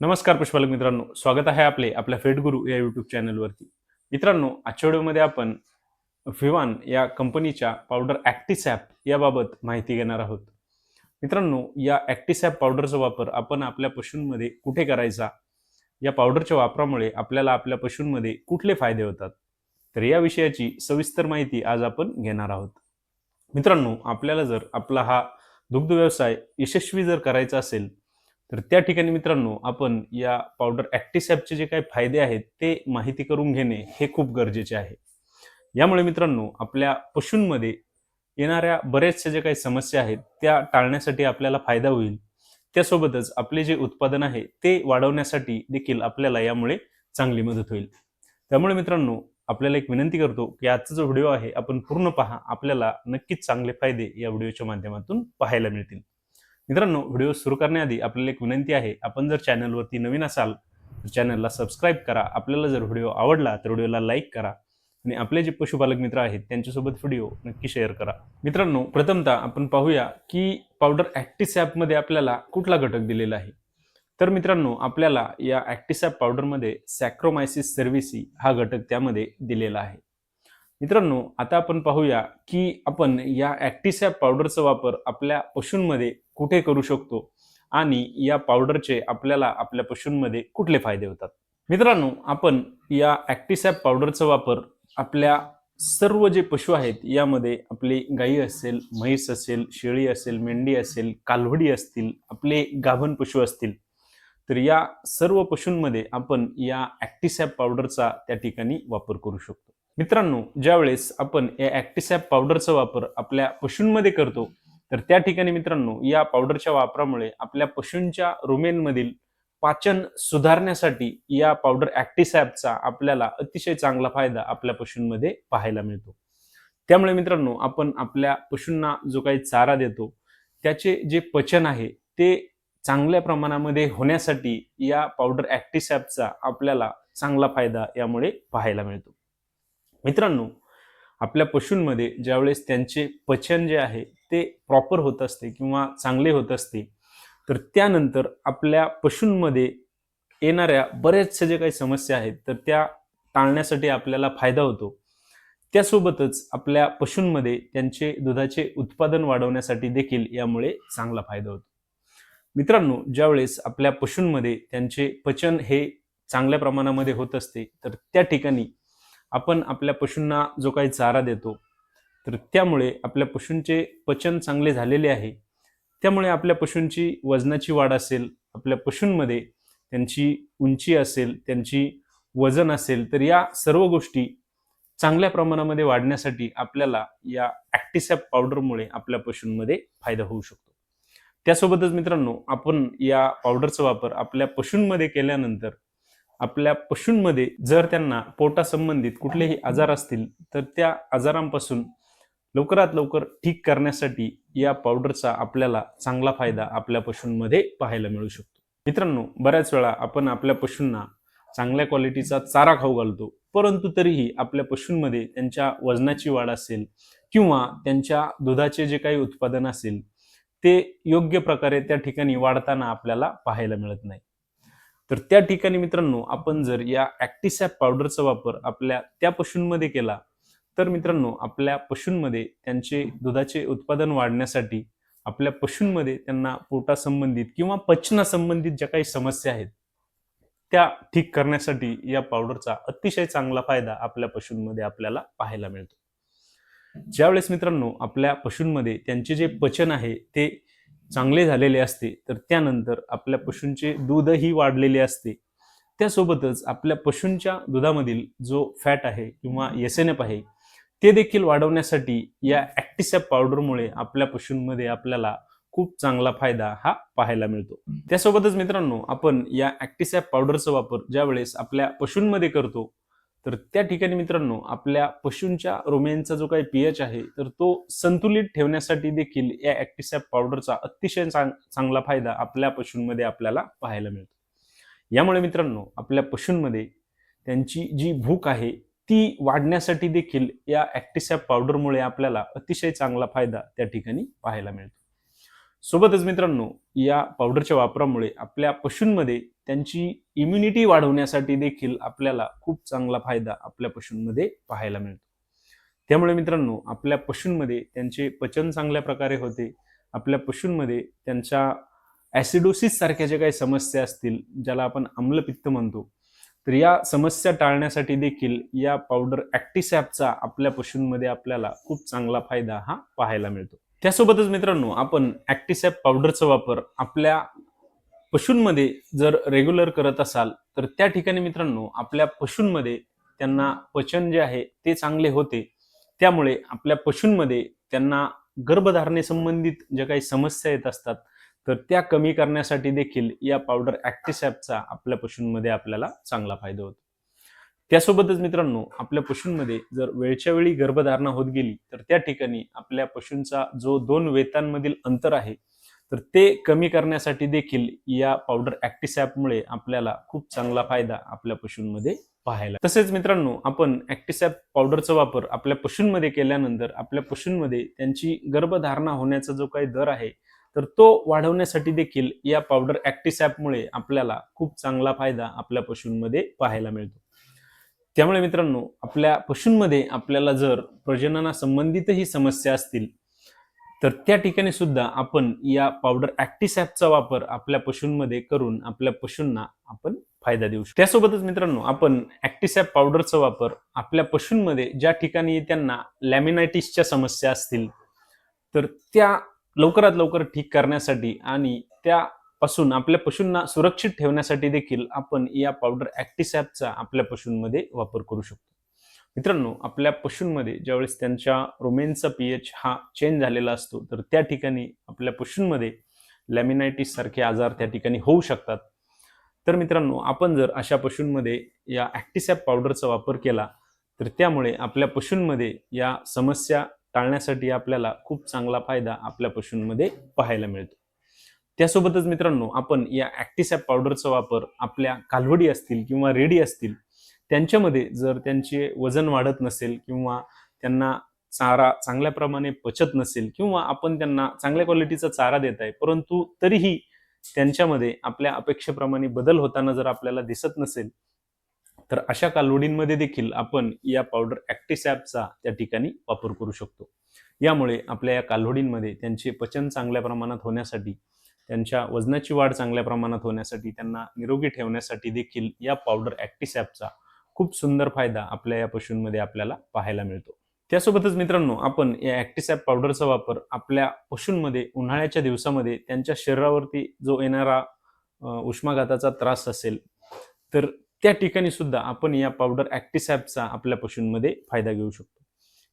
नमस्कार पुष्पालक मित्रांनो. स्वागत आहे आपले आपल्या फेट गुरु या युट्यूब चॅनलवरती मित्रांनो आजच्या व्हिडिओमध्ये आपण फिवान या कंपनीच्या पावडर ॲक्टिसॅप याबाबत माहिती घेणार आहोत. मित्रांनो या ॲक्टिसॅप पावडरचा वापर आपण आपल्या पशूंमध्ये कुठे करायचा? या पावडरच्या वापरामुळे आपल्याला आपल्या पशूंमध्ये कुठले फायदे होतात? तर या विषयाची सविस्तर माहिती आज आपण घेणार आहोत. मित्रांनो आपल्याला जर आपला हा दुग्ध व्यवसाय यशस्वी जर करायचा असेल तर त्या ठिकाणी मित्रांनो आपण या पावडर ॲक्टिसॅपचे जे काही फायदे आहेत ते माहिती करून घेणे हे खूप गरजेचे आहे. यामुळे मित्रांनो आपल्या पशूंमध्ये येणाऱ्या बऱ्याचशा ज्या काही समस्या आहेत त्या टाळण्यासाठी आपल्याला फायदा होईल. त्यासोबतच आपले जे उत्पादन आहे ते वाढवण्यासाठी देखील आपल्याला यामुळे चांगली मदत होईल. त्यामुळे मित्रांनो आपल्याला एक विनंती करतो की आजचा जो व्हिडिओ आहे आपण पूर्ण पहा. आपल्याला नक्कीच चांगले फायदे या व्हिडिओच्या माध्यमातून पाहायला मिळतील. मित्रांनो व्हिडिओ सुरू करण्याआधी आपल्याला एक विनंती आहे आपण जर चॅनलवरती नवीन असाल तर चॅनलला सबस्क्राईब करा. आपल्याला जर व्हिडिओ आवडला तर व्हिडिओला लाईक करा आणि आपले जे पशुपालक मित्र आहेत त्यांच्यासोबत व्हिडिओ नक्की शेअर करा. मित्रांनो प्रथमतः आपण पाहूया की पावडर ॲक्टिस ॲपमध्ये आपल्याला कुठला घटक दिलेला आहे? तर मित्रांनो आपल्याला या ॲक्टिसॅप पावडरमध्ये सॅक्रोमायसिस सर्व्हिसी हा घटक त्यामध्ये दिलेला आहे. मित्रांनो आता आपण पाहूया की आपण या ॲक्टिसॅप पावडरचा वापर आपल्या पशूंमध्ये कुठे करू शकतो आणि या पावडरचे आपल्याला आपल्या पशूंमध्ये कुठले फायदे होतात? मित्रांनो आपण या ॲक्टिसॅप पावडरचा वापर आपल्या सर्व जे पशु आहेत यामध्ये आपली गाई असेल म्हैस असेल शेळी असेल मेंढी असेल कालवडी असतील आपले गाभण पशु असतील तर या सर्व पशूंमध्ये आपण या ॲक्टिसॅप पावडरचा त्या ठिकाणी वापर करू शकतो. मित्रांनो ज्यावेळेस आपण या ॲक्टिसॅप पावडरचा वापर आपल्या पशूंमध्ये करतो तर त्या ठिकाणी मित्रांनो या पावडरच्या वापरामुळे आपल्या पशूंच्या रुमेनमधील पाचन सुधारण्यासाठी या पावडर ॲक्टिसॅपचा आपल्याला अतिशय चांगला फायदा आपल्या पशूंमध्ये पाहायला मिळतो. त्यामुळे मित्रांनो आपण आपल्या पशूंना जो काही चारा देतो त्याचे जे पचन आहे ते चांगल्या प्रमाणामध्ये होण्यासाठी या पावडर ॲक्टिसॅपचा आपल्याला चांगला फायदा यामुळे पाहायला मिळतो. मित्रांनो आपल्या पशूंमध्ये ज्यावेळेस त्यांचे पचन जे आहे ते प्रॉपर होत असते किंवा चांगले होत असते तर त्यानंतर आपल्या पशूंमध्ये येणाऱ्या बऱ्याचशा जे काही समस्या आहेत तर त्या टाळण्यासाठी आपल्याला फायदा होतो. त्यासोबतच आपल्या पशूंमध्ये त्यांचे दुधाचे उत्पादन वाढवण्यासाठी देखील यामुळे चांगला फायदा होतो. मित्रांनो ज्यावेळेस आपल्या पशूंमध्ये त्यांचे पचन हे चांगल्या प्रमाणामध्ये होत असते तर त्या ठिकाणी आपण आपल्या पशूंना जो काही चारा देतो तर त्यामुळे आपल्या पशूंचे पचन चांगले झालेले आहे. त्यामुळे आपल्या पशूंची वजनाची वाढ असेल आपल्या पशूंमध्ये त्यांची उंची असेल त्यांची वजन असेल तर या सर्व गोष्टी चांगल्या प्रमाणामध्ये वाढण्यासाठी आपल्याला या ॲक्टिसॅप पावडरमुळे आपल्या पशूंमध्ये फायदा होऊ शकतो. त्यासोबतच मित्रांनो आपण या पावडरचा वापर आपल्या पशूंमध्ये केल्यानंतर आपल्या पशूंमध्ये जर त्यांना पोटासंबंधित कुठलेही आजार असतील तर त्या आजारांपासून लवकरात लवकर ठीक करण्यासाठी या पावडरचा आपल्याला चांगला फायदा आपल्या पशूंमध्ये पाहायला मिळू शकतो. मित्रांनो बऱ्याच वेळा आपण आपल्या पशूंना चांगल्या क्वालिटीचा चारा खाऊ घालतो परंतु तरीही आपल्या पशूंमध्ये त्यांच्या वजनाची वाढ असेल किंवा त्यांच्या दुधाचे जे काही उत्पादन असेल ते योग्य प्रकारे त्या ठिकाणी वाढताना आपल्याला पाहायला मिळत नाही. तर त्या ठिकाणी मित्रांनो आपण जर या ॲक्टिसॅप पावडरचा वापर आपल्या त्या पशूंमध्ये केला तर मित्रांनो आपल्या पशूंमध्ये त्यांचे दुधाचे उत्पादन वाढण्यासाठी आपल्या पशूंमध्ये त्यांना पोटासंबंधित किंवा पचनासंबंधित ज्या काही समस्या आहेत त्या ठीक करण्यासाठी या पावडरचा अतिशय चांगला फायदा आपल्या पशूंमध्ये आपल्याला पाहायला मिळतो. ज्यावेळेस मित्रांनो आपल्या पशूंमध्ये त्यांचे जे पचन आहे ते चांगले झालेले असते तर त्यानंतर आपल्या पशूंचे दूधही वाढलेले असते. त्यासोबतच आपल्या पशूंच्या दुधामधील जो फॅट आहे किंवा एफ आहे ते देखील वाढवण्यासाठी या ॲक्टिसॅप पावडरमुळे आपल्या पशूंमध्ये आपल्याला खूप चांगला फायदा हा पाहायला मिळतो. त्यासोबतच मित्रांनो आपण या ॲक्टिसॅप पावडरचा वापर ज्या वेळेस आपल्या पशूंमध्ये करतो तर त्या ठिकाणी मित्रांनो आपल्या पशूंच्या रोमेनचा जो काही पीएच आहे तर तो संतुलित ठेवण्यासाठी देखील या ॲक्टिसॅप पावडरचा अतिशय चांगला फायदा आपल्या पशूंमध्ये आपल्याला पाहायला मिळतो. यामुळे मित्रांनो आपल्या पशूंमध्ये त्यांची जी भूक आहे ती वाढण्यासाठी देखील या ॲक्टिसॅप पावडरमुळे आपल्याला अतिशय चांगला फायदा त्या ठिकाणी पाहायला मिळतो. सोबतच मित्रांनो या पावडरच्या वापरामुळे आपल्या पशूंमध्ये त्यांची इम्युनिटी वाढवण्यासाठी देखील आपल्याला खूप चांगला फायदा आपल्या पशूंमध्ये पाहायला मिळतो. त्यामुळे मित्रांनो आपल्या पशूंमध्ये त्यांचे पचन चांगल्या प्रकारे होते. आपल्या पशूंमध्ये त्यांच्या ॲसिडोसिस सारख्या ज्या काही समस्या असतील ज्याला आपण आम्लपित्त म्हणतो तर या समस्या टाळण्यासाठी देखील या पावडर ॲक्टिसॅपचा आपल्या पशूंमध्ये आपल्याला खूप चांगला फायदा हा पाहायला मिळतो. त्यासोबतच मित्रांनो आपण ॲक्टिसॅप पावडरचा वापर आपल्या पशूंमध्ये जर रेग्युलर करत असाल तर त्या ठिकाणी मित्रांनो आपल्या पशूंमध्ये त्यांना पचन जे आहे ते चांगले होते. त्यामुळे आपल्या पशूंमध्ये त्यांना गर्भधारणेसंबंधित ज्या काही समस्या येत असतात तर त्या कमी करण्यासाठी देखील या पावडर ॲक्टिसॅपचा आपल्या पशूंमध्ये आपल्याला चांगला फायदा होतो. त्यासोबतच मित्रांनो आपल्या पशूंमध्ये जर वेळच्या वेळी गर्भधारणा होत गेली तर त्या ठिकाणी आपल्या पशूंचा जो दोन वेतांमधील अंतर आहे तर ते कमी करण्यासाठी देखील या पावडर ऍक्टिसॅपमुळे आपल्याला खूप चांगला फायदा आपल्या पशूंमध्ये पाहायला. तसेच मित्रांनो आपण ऍक्टिसॅप पावडरचा वापर आपल्या पशूंमध्ये केल्यानंतर आपल्या पशूंमध्ये त्यांची गर्भधारणा होण्याचा जो काही दर आहे तर तो वाढवण्यासाठी देखील या पावडर ऍक्टिसॅपमुळे आपल्याला खूप चांगला फायदा आपल्या पशूंमध्ये पाहायला मिळतो. त्यामुळे मित्रांनो आपल्या पशूंमध्ये आपल्याला जर प्रजननासंबंधितही समस्या असतील तर त्या ठिकाणी सुद्धा आपण या पावडर ॲक्टिसॅपचा वापर आपल्या पशूंमध्ये करून आपल्या पशूंना आपण फायदा देऊ शकतो. त्यासोबतच मित्रांनो आपण ॲक्टिसॅप पावडरचा वापर आपल्या पशूंमध्ये ज्या ठिकाणी त्यांना लॅमिनायटिसच्या समस्या असतील तर त्या लवकरात लवकर ठीक करण्यासाठी आणि त्या पासून आपल्या पशूंना सुरक्षित ठेवण्यासाठी देखील आपण या पावडर ॲक्टिसॅपचा आपल्या पशूंमध्ये वापर करू शकतो. मित्रांनो आपल्या पशूंमध्ये ज्यावेळेस त्यांच्या रोमेनचा पीएच हा चेंज झालेला असतो तर त्या ठिकाणी आपल्या पशूंमध्ये लॅमिनायटिस सारखे आजार त्या ठिकाणी होऊ शकतात. तर मित्रांनो आपण जर अशा पशूंमध्ये या ॲक्टिसॅप पावडरचा वापर केला तर त्यामुळे आपल्या पशूंमध्ये या समस्या टाळण्यासाठी आपल्याला खूप चांगला फायदा आपल्या पशूंमध्ये पाहायला मिळतो. त्यासोबतच मित्रांनो आपण या ॲक्टिसॅप पावडरचा वापर आपल्या कालवडी असतील किंवा रेडी असतील त्यांच्यामध्ये जर त्यांचे वजन वाढत नसेल किंवा त्यांना चारा चांगल्या प्रमाणे पचत नसेल किंवा आपण त्यांना चांगल्या क्वालिटीचा चारा देत आहे परंतु तरीही त्यांच्यामध्ये आपल्या अपेक्षेप्रमाणे बदल होताना जर आपल्याला दिसत नसेल तर अशा कालवडींमध्ये देखील आपण या पावडर ॲक्टिसॅपचा त्या ठिकाणी वापर करू शकतो. यामुळे आपल्या या कालवडींमध्ये त्यांचे पचन चांगल्या प्रमाणात होण्यासाठी त्यांच्या वजनाची वाढ चांगल्या प्रमाणात होण्यासाठी त्यांना निरोगी ठेवण्यासाठी देखील या पावडर ॲक्टिसॅपचा खूप सुंदर फायदा आपल्या या पशूंमध्ये आपल्याला पाहायला मिळतो. त्यासोबतच मित्रांनो आपण या ॲक्टिसॅप पावडरचा वापर आपल्या पशूंमध्ये उन्हाळ्याच्या दिवसामध्ये त्यांच्या शरीरावरती जो येणारा उष्माघाताचा त्रास असेल तर त्या ठिकाणी सुद्धा आपण या पावडर ॲक्टिसॅपचा आपल्या पशूंमध्ये फायदा घेऊ शकतो.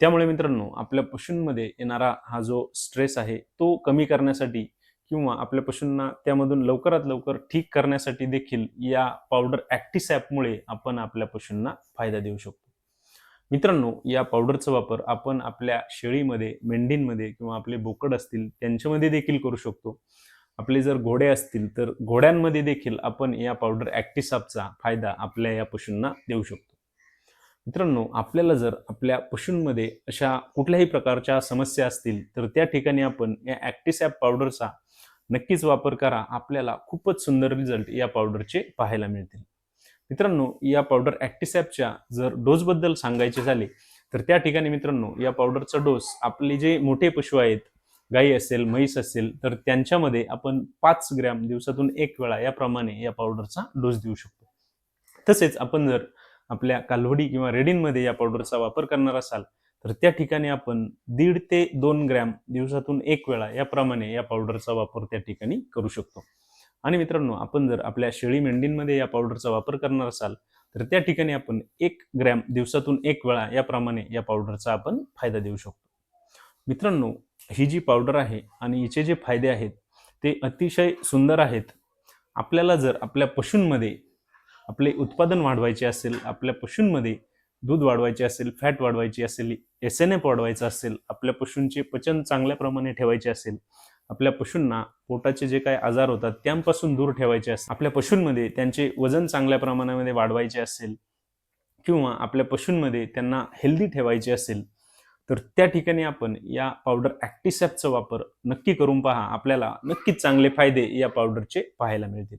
त्यामुळे मित्रांनो आपल्या पशूंमध्ये येणारा हा जो स्ट्रेस आहे तो कमी करण्यासाठी किंवा आपल्या पशूंना त्यामधून लवकरात लवकर ठीक करण्यासाठी देखील या पावडर ॲक्टिसॅपमुळे आपण आपल्या पशूंना फायदा देऊ शकतो. मित्रांनो या पावडरचा वापर आपण आपल्या शेळीमध्ये मेंढींमध्ये किंवा आपले बोकड असतील त्यांच्यामध्ये देखील करू शकतो. आपले जर घोडे असतील तर घोड्यांमध्ये देखील आपण या पावडर ॲक्टिसॅपचा फायदा आपल्या या पशूंना देऊ शकतो. मित्रांनो आपल्याला जर आपल्या पशूंमध्ये अशा कुठल्याही प्रकारच्या समस्या असतील तर त्या ठिकाणी आपण या ॲक्टिसॅप पावडरचा नक्कीच वापर करा. आपल्याला खूपच सुंदर रिझल्ट या पावडरचे पाहायला मिळतील. मित्रांनो या पावडर ॲक्टिसॅपच्या जर डोसबद्दल सांगायचे झाले तर त्या ठिकाणी मित्रांनो या पावडरचा डोस आपले जे मोठे पशु आहेत गाई असेल म्हैस असेल तर त्यांच्यामध्ये आपण पाच ग्रॅम दिवसातून एक वेळा याप्रमाणे या पावडरचा डोस देऊ शकतो. तसेच आपण जर आपल्या कालवडी किंवा रेडींमध्ये या पावडरचा वापर करणार असाल तर त्या ठिकाणी आपण दीड ते दोन ग्रॅम दिवसातून एक वेळा याप्रमाणे या पावडरचा वापर त्या ठिकाणी करू शकतो. आणि मित्रांनो आपण जर आपल्या शेळी मेंढींमध्ये या पावडरचा वापर करणार असाल तर त्या ठिकाणी आपण एक ग्रॅम दिवसातून एक वेळा याप्रमाणे या पावडरचा आपण फायदा देऊ शकतो. मित्रांनो ही जी पावडर आहे आणि हिचे जे फायदे आहेत ते अतिशय सुंदर आहेत. आपल्याला जर आपल्या पशूंमध्ये आपले उत्पादन वाढवायचे असेल आपल्या पशूंमध्ये दूध वाढवायचे असेल फॅट वाढवायची असेल एस एन एफ वाढवायचं असेल आपल्या पशूंचे पचन चांगल्या प्रमाणे ठेवायचे असेल आपल्या पशूंना पोटाचे जे काही आजार होतात त्यांपासून दूर ठेवायचे असेल आपल्या पशूंमध्ये त्यांचे वजन चांगल्या प्रमाणामध्ये वाढवायचे असेल किंवा आपल्या पशूंमध्ये त्यांना हेल्दी ठेवायचे असेल तर त्या ठिकाणी आपण या पावडर ॲक्टिसॅपचा वापर नक्की करून पहा. आपल्याला नक्कीच चांगले फायदे या पावडरचे पाहायला मिळतील.